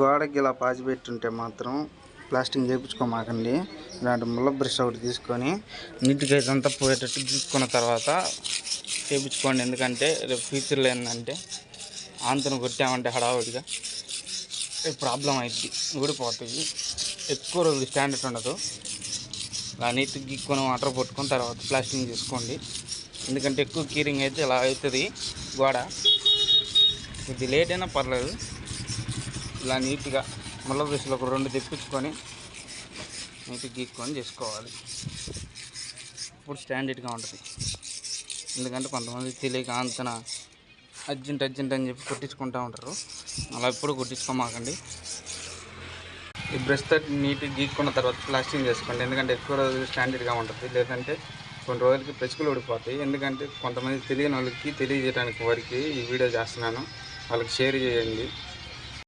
గోడకి ఇలా పాచి పెట్టుంటే మాత్రం ప్లాస్టింగ్ చేయించుకోమాకండి ఇలాంటి ముళ్ళ బ్రష్ ఒకటి తీసుకొని నీట్గా ఇదంతా పోయేటట్టు తీసుకున్న తర్వాత చేయించుకోండి ఎందుకంటే రేపు ఫ్యూచర్లో ఏంటంటే ఆంతను కొట్టామంటే హడావుడిగా ప్రాబ్లం అవుతుంది ఊడిపోతాయి. ఎక్కువ రోజులు స్టాండర్డ్ ఉండదు. ఇలా నీట్ గిక్కుని వాటర్ పట్టుకొని తర్వాత ప్లాస్టింగ్ చేసుకోండి. ఎందుకంటే ఎక్కువ కీరింగ్ అయితే ఇలా అవుతుంది గోడ. ఇది లేట్ అయినా పర్లేదు. ఇలా నీట్గా ముళ్ళ బ్రష్లు ఒక రెండు తెప్పించుకొని నీట్గా గీక్కొని చేసుకోవాలి. ఇప్పుడు స్టాండర్డ్గా ఉంటుంది. ఎందుకంటే కొంతమంది తెలియక అంతన అర్జెంట్ అర్జెంట్ అని చెప్పి కొట్టించుకుంటూ ఉంటారు. అలా ఎప్పుడు కొట్టించుకోమాకండి. ఈ బ్రష్ తోటి నీట్గా గీక్కున్న తర్వాత ప్లాస్టింగ్ చేసుకోండి. ఎందుకంటే ఎక్కువ రోజులు స్టాండర్డ్గా ఉంటుంది. లేదంటే కొన్ని రోజులకి పెచ్చుకులు ఊడిపోతాయి. ఎందుకంటే కొంతమంది తెలియని వాళ్ళకి తెలియజేయడానికి వారికి ఈ వీడియో చేస్తున్నాను. వాళ్ళకి షేర్ చేయండి.